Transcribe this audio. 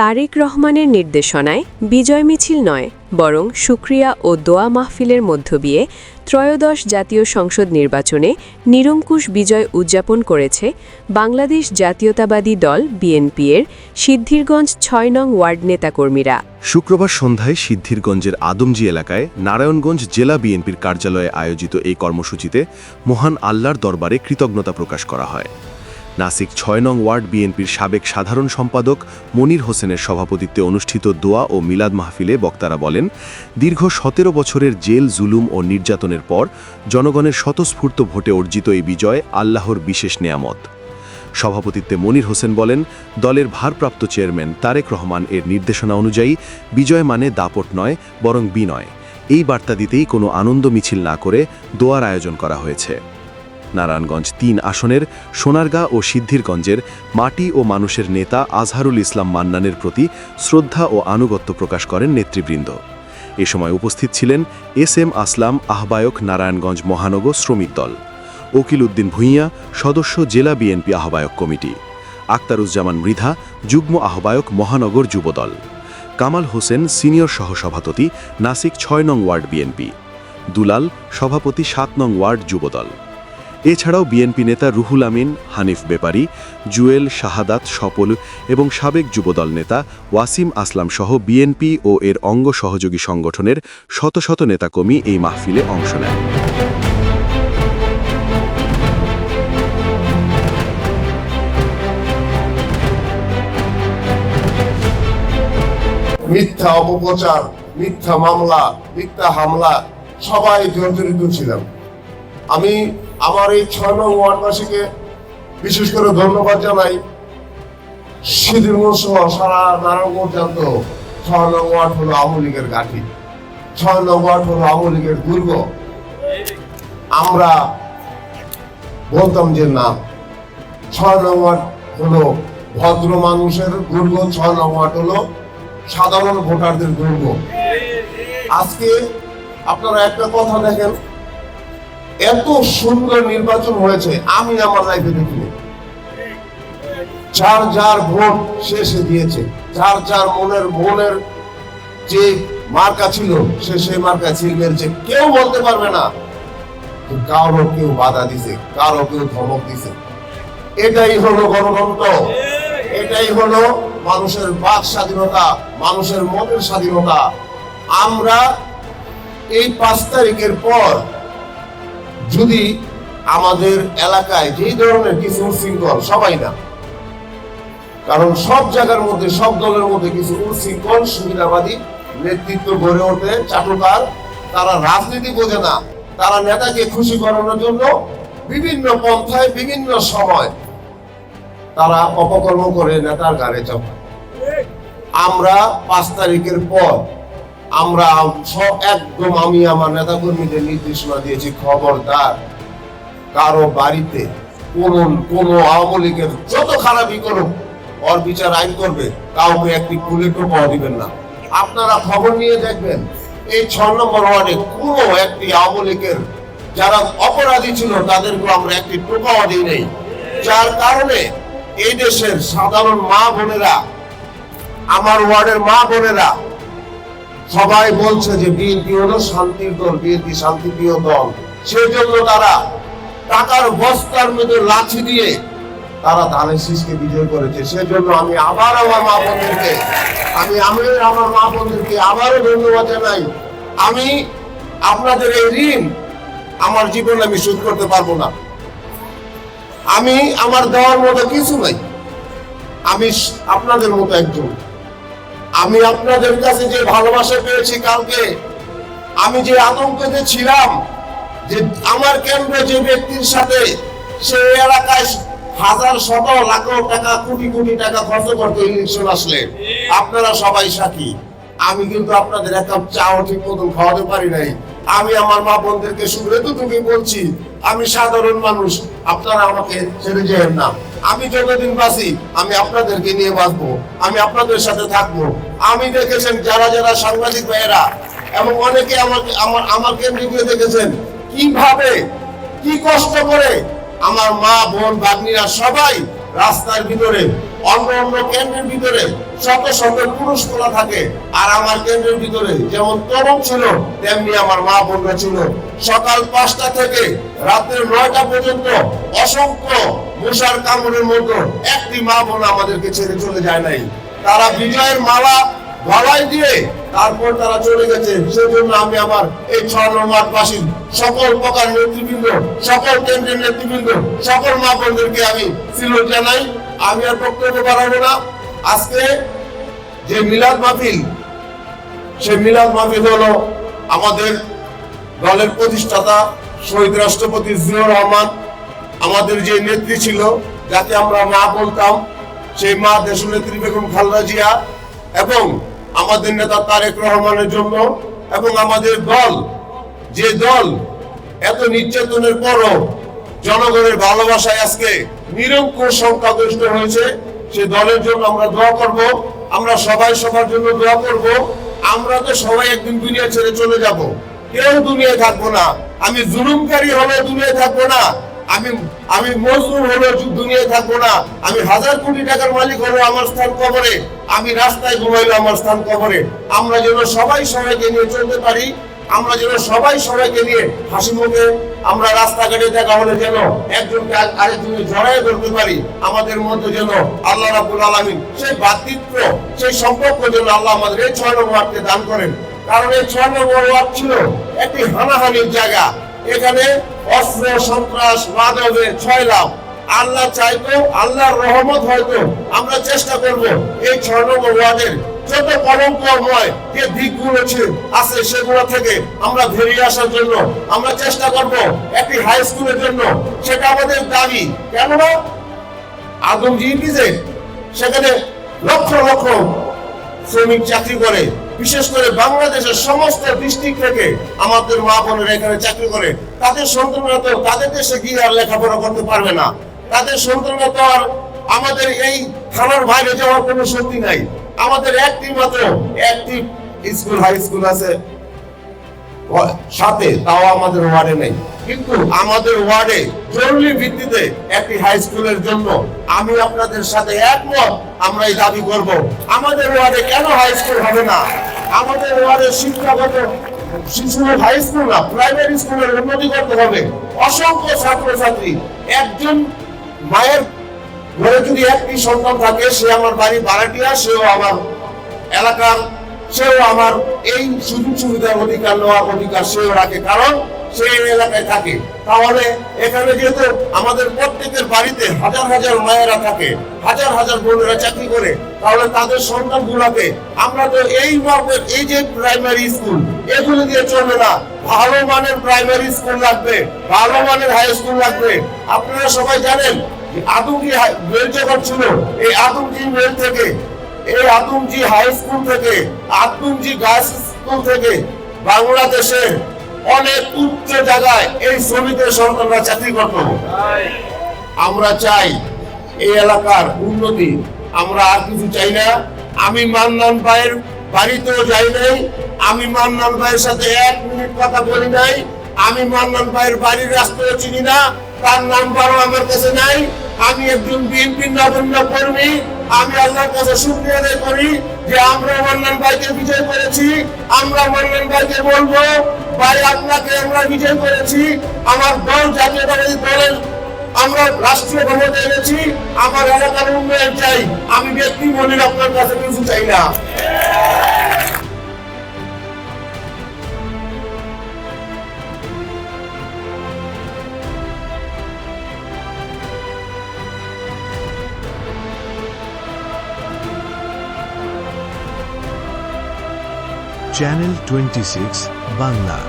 তারেক রহমানের নির্দেশনায় বিজয় মিছিল নয়, বরং সুক্রিয়া ও দোয়া মাহফিলের মধ্য দিয়ে ত্রয়োদশ জাতীয় সংসদ নির্বাচনে নিরঙ্কুশ বিজয় উদযাপন করেছে বাংলাদেশ জাতীয়তাবাদী দল বিএনপি এর সিদ্ধিরগঞ্জ ছয় নং ওয়ার্ড নেতাকর্মীরা। শুক্রবার সন্ধ্যায় সিদ্ধিরগঞ্জের আদমজি এলাকায় নারায়ণগঞ্জ জেলা বিএনপির কার্যালয়ে আয়োজিত এই কর্মসূচিতে মহান আল্লাহর দরবারে কৃতজ্ঞতা প্রকাশ করা হয়। নাসিক ছয় নং ওয়ার্ড বিএনপির সাবেক সাধারণ সম্পাদক মনির হোসেনের সভাপতিত্বে অনুষ্ঠিত দোয়া ও মিলাদ মাহফিলে বক্তারা বলেন, দীর্ঘ সতেরো বছরের জেল, জুলুম ও নির্যাতনের পর জনগণের স্বতঃস্ফূর্ত ভোটে অর্জিত এই বিজয় আল্লাহর বিশেষ নেয়ামত। সভাপতিত্বে মনির হোসেন বলেন, দলের ভারপ্রাপ্ত চেয়ারম্যান তারেক রহমান এর নির্দেশনা অনুযায়ী বিজয় মানে দাপট নয়, বরং বিনয়। এই বার্তা দিতেই কোনো আনন্দ মিছিল না করে দোয়ার আয়োজন করা হয়েছে। নারায়ণগঞ্জ তিন আসনের, সোনারগাঁ ও সিদ্ধিরগঞ্জের মাটি ও মানুষের নেতা আজহারুল ইসলাম মান্নানের প্রতি শ্রদ্ধা ও আনুগত্য প্রকাশ করেন নেতৃবৃন্দ। এ সময় উপস্থিত ছিলেন এস এম আসলাম আহ্বায়ক নারায়ণগঞ্জ মহানগর শ্রমিক দল, ওকিল উদ্দিন ভূঁইয়া সদস্য জেলা বিএনপি আহ্বায়ক কমিটি, আক্তারুজ্জামান মৃধা যুগ্ম আহ্বায়ক মহানগর যুবদল কামাল হোসেন সিনিয়র সহসভাপতি, নাসিক ছয় নং ওয়ার্ড বিএনপি, দুলাল সভাপতি সাত নং ওয়ার্ড যুবদল এছাড়াও বিএনপি নেতা রুহুল আমিন, হানিফ বেপারি, জুয়েল শাহাদাত সপল এবং সাবেক যুবদল নেতা ওয়াসিম আসলাম সহ বিএনপি ও এর অঙ্গ সহযোগী সংগঠনের শত শত নেতাকর্মী এই মাহফিলে অংশ নেয় মিথ্যা অপপ্রচার, মিথ্যা মামলা, মিথ্যা হামলা, সবাই জর্জরিত ছিলাম। আমি আমার এই ছয় নং ওয়ার্ডবাসীকে বিশেষ করে ধন্যবাদ জানাই। সিদ্ধিরগঞ্জ সহ সারা নারায়ণগঞ্জ জানত ছয় নং ওয়ার্ড হলো আওয়ামী লীগের ঘাঁটি। ছয় নং ওয়ার্ড হলো আওয়ামী লীগের দুর্গ। আমরা বলতাম যে না, ছয় নং ওয়ার্ড হলো ভদ্র মানুষের দুর্গ, ছয় নং ওয়ার্ড হলো সাধারণ ভোটারদের দুর্গ। আজকে আপনারা একটা কথা দেখেন এত সুন্দর নির্বাচন হয়েছে, আমি আমার লাইফে দেখিনি। যার যার ভোট শেষে দিয়েছে। যার যার মনের মনের যে মার্কা ছিল, সে সেই মার্কা ছিল মেলছে কেউ বলতে পারবে না। কারও কেউ বাধা দিছে, কারও কেউ ধমক দিছে। এটাই হলো গণতন্ত্র। এটাই হলো মানুষের বাক স্বাধীনতা, মানুষের মনের স্বাধীনতা। আমরা এই পাঁচ তারিখের পর যদি আমাদের এলাকায় যেই ধরনের কিছু উশৃঙ্খল সবাই না। কারণ সব জায়গার মধ্যে, সব দলের মধ্যে কিছু উশৃঙ্খল সুবিধাবাদী নেতৃত্ব গড়ে ওঠে, চাটুকার। তারা রাজনীতি বোঝে না। তারা নেতাকে খুশি করানোর জন্য বিভিন্ন পন্থায়, বিভিন্ন সময় তারা অপকর্ম করে নেতার গাড়ি চাপায় আমরা পাঁচ তারিখের পর আমরা একদম আমি আমার নেতাকর্মীদের নির্দেশনা দিয়েছি, খবরদার। কারও বাড়িতে কোন কোন আওয়ামী লীগের যত খারাপই করুক, ওর বিচার আইন করবে, কাউকে একটি কুলে টোপাও দিবেন না। আপনারা খবর নিয়ে দেখবেন, এই ছ নম্বর ওয়ার্ডে কোনো একটি আওয়ামী লীগের যারা অপরাধী ছিল, তাদেরকে আমরা একটি টোকাও দিই নেই। যার কারণে এই দেশের সাধারণ মা বোনেরা, আমার ওয়ার্ডের মা বোনেরা সবাই বলছে যে বিএনপি হলো শান্তির দল, বিএনপি শান্তিপ্রিয় দল। সেই জন্য তারা টাকার বস্তার মধ্যে লাঠি দিয়ে তারা ধানের শীষকে বিজয় করেছে। সেজন্য আমি আবার আমার মা বোনদেরকে, আমি আমি আমার মা বোনদেরকে আবারও ধন্যবাদ জানাই। আমি আপনাদের এই ঋণ আমার জীবনে আমি শোধ করতে পারব না। আমি, আমার দেওয়ার মতো কিছু নাই। আমি আপনাদের মতো একজন। আমি আপনাদের কাছে যে ভালোবাসা পেয়েছি কালকে, আমি যে আতঙ্কতে ছিলাম যে আমার কেন্দ্রে যে ব্যক্তির সাথে সে এলাকায় হাজার শত, লাখ টাকা, কোটি কোটি টাকা খরচ করতে ইলেকশন আসলে, আপনারা সবাই সাথী। আমি কিন্তু আপনাদের এক কাপ চাও ঠিক মতন খাওয়াতে পারি নাই। আমি আমার মা বোনদেরকে শুভ্রে তো তুমি বলছি, আমি সাধারণ মানুষ, আপনারা আমাকে ছেড়ে যেন না। আমি যতদিন বাঁচি, আমি আপনাদেরকে নিয়ে বাঁচবো, আমি আপনাদের সাথে থাকব। আমি দেখেছেন যারা যারা সাংবাদিক ভাইয়েরা, এবং অনেকে আমাকে আমার আমার কেন্দ্রে গিয়ে দেখেছেন, কীভাবে, কি কষ্ট করে আমার মা, বোন, ভাগ্নিরা সবাই রাস্তার ভিতরে, অন্য অন্য কেন্দ্রের ভিতরে শত শত পুরুষ তোলা থাকে। আর আমার কেন্দ্রের ভিতরে যেমন তরুণ ছিল, তেমনি আমার মা বোনরা ছিল। সকাল পাঁচটা থেকে রাত্রে নয়টা পর্যন্ত অসংখ্য মশার কামড়ের মতো একটি মা বোন আমাদেরকে ছেড়ে চলে যায় নাই। তারা বিজয়ের মালা গলায় দিয়ে তারপর তারা চলে গেছে। সেজন্য আমি আমার এই বাসীর সকল প্রকার নেতৃবৃন্দ, সকল কেন্দ্রের নেতৃবৃন্দ, সকল মা বোনদেরকে আমি সিলুট জানাই। আমি আর বক্তব্য বাড়াবো না। আজকে যে মিলাদ মাহফিল, সেই মিলাদ মাহফিল হলো আমাদের দলের প্রতিষ্ঠাতা শহীদ রাষ্ট্রপতি জিয়াউর রহমান, আমাদের যে নেত্রী ছিল, যাকে আমরা মা বলতাম, সেই মা দেশনেত্রী বেগম খালেদা জিয়া এবং আমাদের নেতা তারেক রহমানের জন্য এবং আমাদের দল, যে দল এত নির্যাতনের পরও জনগণের ভালোবাসায় আজকে নিরঙ্কুশ সংখ্যাগরিষ্ঠ হয়েছে, সে দলের জন্য আমরা দোয়া করব, আমরা সবাই সবার জন্য দোয়া করব, আমরা তো সবাই একদিন দুনিয়া ছেড়ে চলে যাব। কেউ দুনিয়ায় থাকব না। আমি জুলুমকারী হলে দুনিয়ায় থাকব না। আমি আমি মজদুর হলে দুনিয়ায় থাকব না। আমি হাজার কোটি টাকার মালিক হলো আমার স্থান কবরে। আমি রাস্তায় ঘুমাইলো আমার স্থান কবরে। আমরা যেন সবাই সবাইকে নিয়ে চলতে পারি, আমরা যেন সবাই সবাইকে নিয়ে হাসি মুখে আমরা রাস্তাঘাটে দেখা হলে যেন একজনকে আ- আরেকজনকে জড়াই ধরতে পারি, আমাদের মধ্যে যেন আল্লাহ রাবুল আলমিন সেই ভাতৃত্ব সেই সম্পর্ক যেন আল্লাহ আমাদের এই ছয় নম্বর দান করেন। কারণ এই ছয় নম্বর ছিল একটি হানাহানির জায়গা। এখানে অস্ত্র, সন্ত্রাস মাদকের ছয় লাভ। আল্লাহ চাইতো, আল্লাহর রহমত হয়তো আমরা চেষ্টা করব এই ছয় নম্বর ওয়ার্ডের। যত যে দিকগুলো আছে সেগুলো থেকে আমরা বেরিয়ে আসার জন্য আমরা চেষ্টা করব একটি হাই স্কুলের জন্য। সেটা আমাদের দাবি। কেননা আদম জিপিজে সেখানে লক্ষ লক্ষ শ্রমিক চাকরি করে। বিশেষ করে বাংলাদেশের সমস্ত ডিস্ট্রিক্ট থেকে আমাদের মা বোনেরা এখানে চাকরি করে, তাদের সন্তানরা তো তাদের দেশে গিয়ে আর লেখাপড়া করতে পারবে না। তাদের সন্তানরা তো আর আমাদের এই থানার বাইরে যাওয়ার কোনো শক্তি নাই। আমাদের একটি মাত্র একটি স্কুল, হাই স্কুল আছে। সাথে, তাও আমাদের ওয়ার্ডে নেই। কিন্তু আমাদের ওয়ার্ডে জরুরি ভিত্তিতে একটি হাই স্কুলের জন্য আমি আপনাদের সাথে একমত আমরা এই দাবি করব। আমাদের ওয়ার্ডে কেন হাই স্কুল হবে না? আমাদের ওয়ার্ডে শিক্ষাগত হাই স্কুল না প্রাইমারি স্কুলের উন্নতি করতে হবে। অসংখ্য ছাত্রছাত্রী, একজন মায়ের ঘরে যদি একটি সন্তান থাকে, সে আমার বাড়ি ভাড়াটিয়া সেও আমার এলাকার, সেও আমার এই সুযোগ সুবিধার অধিকার, নেওয়ার অধিকার সেও রাখে। কারণ সে এই এলাকায় থাকে। তাহলে এখানে যেহেতু আমাদের প্রত্যেকের বাড়িতে হাজার হাজার মায়েরা থাকে, হাজার হাজার বোনেরা চাকরি করে, তাহলে তাদের সন্তান গুলাকে আমরা তো এই মাপের এই যে প্রাইমারি স্কুল এগুলো দিয়ে চলবে না। ভালো মানের প্রাইমারি স্কুল লাগবে, ভালো মানের হাই স্কুল লাগবে। আপনারা সবাই জানেন হাই- রেল যখন ছিল, এই আদমজি রেল থেকে, এই আদমজি হাই স্কুল থেকে, আদমজি গার্লস স্কুল থেকে বাংলাদেশের অনেক উচ্চ জায়গায় এই শ্রমিকের সন্তানরা চাকরি করত আমরা চাই এই এলাকার উন্নতি। আমরা আর কিছু চাই না। আমি মান্নান ভাইয়ের বাড়িতেও যাই নাই। আমি মান্নান ভাইয়ের সাথে এক মিনিট কথা বলি নাই। আমি মান্নান ভাইয়ের বাড়ির রাস্তাও চিনি না। তার নাম্বারও আমার কাছে নাই। আমি একজন বিএনপির নগণ্য কর্মী। আমি আল্লাহর কাছে শুক্রিয়া করি যে আমরা মান্নান ভাইকে বিজয় করেছি। আমরা মান্নান ভাইকে বলব, ভাই, আপনাকে আমরা বিজয় করেছি। আমার দল জাতীয়তাবাদী দলের আমরা রাষ্ট্রীয় ক্ষমতা এনেছি। আমার এলাকার উন্নয়ন চাই। আমি ব্যক্তি বলি, আপনার কাছে কিছু চাই না। Channel twenty six Bangla